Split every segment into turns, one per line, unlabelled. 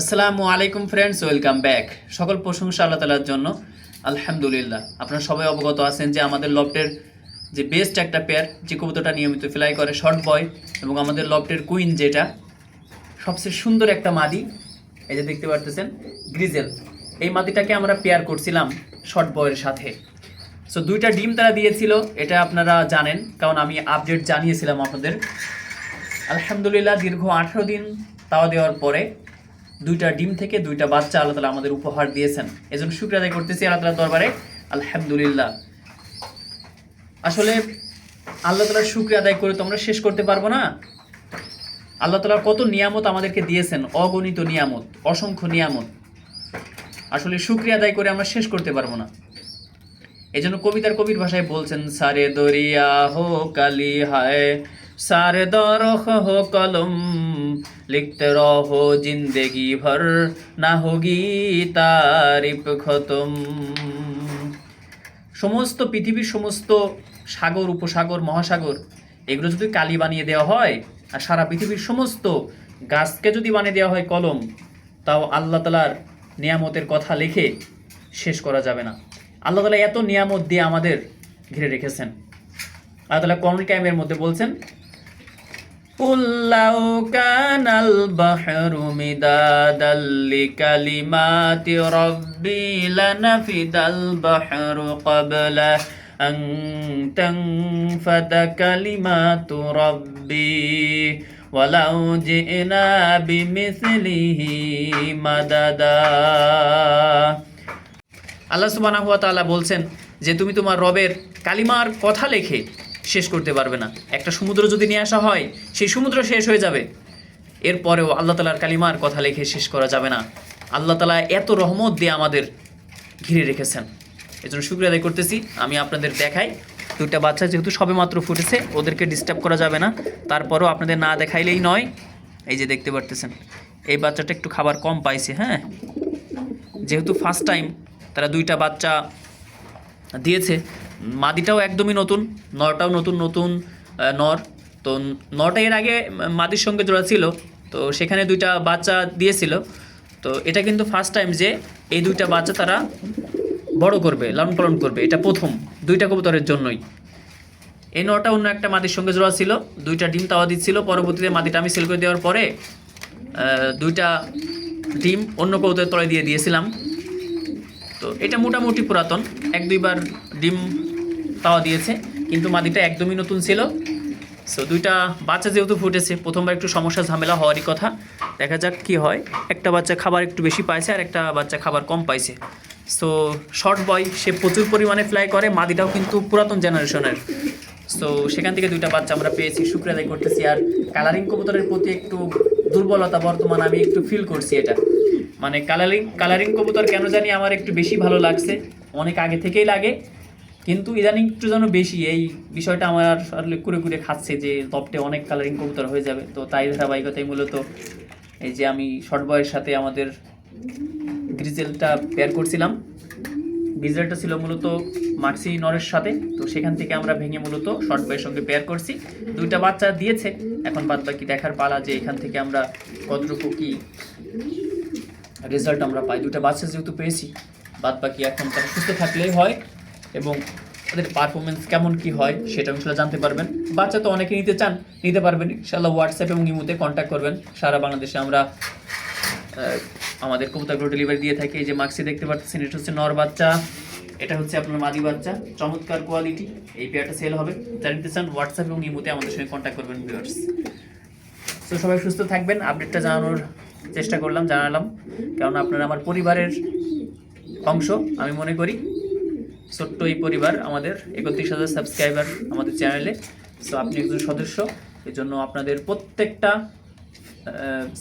আসসালামু আলাইকুম friends welcome back সকল প্রশংসা আল্লাহ তালার জন্য। আলহামদুলিল্লাহ। আপনারা সবাই অবগত আছেন যে আমাদের লফটের যে বেস্ট একটা পেয়ার যে কবুতরটা নিয়মিত ফ্লাই করে শর্ট বয় এবং আমাদের লফটের কুইন যেটা, সবচেয়ে সুন্দর একটা মাদি, এই যে দেখতে পারতেছেন গ্রিজেল এই মাদিটাকে আমরা পেয়ার করছিলাম শর্ট বয়ের সাথে। সো দুইটা ডিম তারা দিয়েছিল, এটা আপনারা জানেন, কারণ আমি আপডেট জানিয়েছিলাম আপনাদের। আলহামদুলিল্লাহ, দীর্ঘ আঠারো দিন তাওয়া দেওয়ার পরে দুইটা ডিম থেকে দুইটা বাচ্চা আল্লাহ তালা আমাদের উপহার দিয়েছেন। এজন্য শুক্র আদায় করতেছি আল্লাহ তালার দরবারে। আলহামদুলিল্লাহ। আসলে আল্লাহ তালার শুক্র আদায় করে তো আমরা শেষ করতে পারব না। আল্লাহ তালার কত নিয়ামত আমাদেরকে দিয়েছেন, অগণিত নিয়ামত, অসংখ্য নিয়ামত। আসলে শুক্রিয়া আদায় করে আমরা শেষ করতে পারব না। এই জন্য কবিতার কবির ভাষায় বলছেন, সারে দরিয়া হো কালি হায়, সারে দরখ হো কলম লিখতে রহো জিন্দেগি ভর না হোগি তারিফ খতম সমস্ত পৃথিবীর সমস্ত সাগর, উপসাগর, মহাসাগর, এগুলো যদি কালি বানিয়ে দেওয়া হয়, আর সারা পৃথিবীর সমস্ত গাছকে যদি বানিয়ে দেওয়া হয় কলম, তাও আল্লাহ তালার নিয়ামতের কথা লিখে শেষ করা যাবে না। আল্লাহ তালা এত নিয়ামত দিয়ে আমাদের ঘিরে রেখেছেন। আল্লাহ তালা কর্মী কায়েমের মধ্যে বলছেন قل لو كان البحر مدادا لكلمات ربي لنفد البحر قبل أن تنفد كلمات ربي ولو جئنا بمثله مددا আল্লাহ সুবহানাহু ওয়া তাআলা বলছেন যে তুমি তোমার রবের কালিমার কথা লেখে শেষ করতে পারবে না। একটা সমুদ্র যদি নিয়ে আসা হয়, সেই সমুদ্র শেষ হয়ে যাবে। এরপরেও আল্লাহ তালার কালিমার কথা লেখে শেষ করা যাবে না। আল্লাহ তালা এত রহমত দিয়ে আমাদের ঘিরে রেখেছেন। এই জন্য শুক্রিয়া আদায় করতেছি। আমি আপনাদের দেখাই। দুইটা বাচ্চা যেহেতু সবে মাত্র ফুটেছে, ওদেরকে ডিস্টার্ব করা যাবে না। তারপরও আপনাদের না দেখাইলেই নয়। এই যে দেখতে পারতেছেন, এই বাচ্চাটা একটু খাবার কম পাইছে হ্যাঁ? যেহেতু ফার্স্ট টাইম তারা দুইটা বাচ্চা দিয়েছে মাদিটাও একদমই নতুন, নরটাও নতুন নতুন নর। তো নটা এর আগে মাদির সঙ্গে জোড়া ছিল, তো সেখানে দুইটা বাচ্চা দিয়েছিল। তো এটা কিন্তু ফার্স্ট টাইম যে এই দুইটা বাচ্চা তারা বড় করবে, লালন পালন করবে। এটা প্রথম, দুইটা কবুতরের জন্যই। এই নটা অন্য একটা মাদির সঙ্গে জোড়া ছিল, দুইটা ডিম তাওয়া দিচ্ছিল। পরবর্তীতে মাদিটা আমি সেল করে দেওয়ার পরে দুইটা ডিম অন্য কবুতরের তলায় দিয়ে দিয়েছিলাম। তো এটা মোটামুটি পুরাতন, এক দুইবার ডিম তাওয়া দিয়েছে, কিন্তু মাদিটা একদমই নতুন ছিল। সো দুইটা বাচ্চা যেহেতু ফুটেছে, প্রথমবার একটু সমস্যা, ঝামেলা হওয়ারই কথা। দেখা যাক কি হয়। একটা বাচ্চা খাবার একটু বেশি পাইছে আর একটা বাচ্চা খাবার কম পাইছে। সো শর্ট বয় সে প্রচুর পরিমাণে ফ্লাই করে, মাদিটাও কিন্তু পুরাতন জেনারেশনের সো সেখান থেকে দুইটা বাচ্চা আমরা পেয়েছি শুক্রিয়া আদায় করতেছি। আর কালারিং কবুতরের প্রতি একটু দুর্বলতা বর্তমান আমি একটু ফিল করছি এটা। মানে কালারিং কালারিং কবুতর কেন জানি আমার একটু বেশি ভালো লাগছে। অনেক আগে থেকেই লাগে। কিন্তু ইদানিং একটু যেন বেশি, এই বিষয়টা আমার আসলে কুড়ে কুড়ে খাচ্ছে যে টপটে অনেক কালারিং কবুতর হয়ে যাবে। তো তাই ধারাবাহিকতায় মূলত এই যে আমি শর্ট বয়ের সাথে আমাদের গ্রিজেলটা পেয়ার করছিলাম। গ্রিজেলটা ছিল মূলত মার্সি নরের সাথে, তো সেখান থেকে আমরা ভেঙে মূলত শর্ট বয়ের সঙ্গে পেয়ার করছি। দুইটা বাচ্চা দিয়েছে, এখন বাদ বাকি দেখার পালা যে এখান থেকে আমরা কতটুকু কি রেজাল্ট আমরা পাই। দুটো বাচ্চা যেহেতু পেয়েছি বাদ বাকি এখন তারা সুস্থ থাকলেই হয়। এবং তাদের পারফরমেন্স কেমন কি হয় সেটা ইনশাল্লাহ জানতে পারবেন। বাচ্চা তো অনেকে নিতে চান, নিতে পারবেন। ইনশাল্লাহ হোয়াটসঅ্যাপ এবং ইমোতে কন্ট্যাক্ট করবেন। সারা বাংলাদেশে আমরা আমাদের কবুতরগুলো ডেলিভারি দিয়ে থাকি। এই যে মাক্সি দেখতে পাচ্ছেন, এটা হচ্ছে নর বাচ্চা। এটা হচ্ছে আপনার মাদি বাচ্চা। চমৎকার কোয়ালিটি এই পেয়ারটা সেল হবে। যারা নিতে চান হোয়াটসঅ্যাপ এবং ইমোতে আমাদের সঙ্গে কন্ট্যাক্ট করবেন ভিউয়ার্স তো সবাই সুস্থ থাকবেন। আপডেটটা জানানোর চেষ্টা করলাম, জানালাম। কারণ আপনারা আমার পরিবারের অংশ, আমি মনে করি। ছোট্ট এই পরিবার আমাদের, একত্রিশ হাজার সাবস্ক্রাইবার আমাদের চ্যানেলে সো আপনি একজন সদস্য, এজন্য আপনাদের প্রত্যেকটা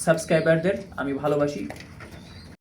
সাবস্ক্রাইবারদের আমি ভালোবাসি।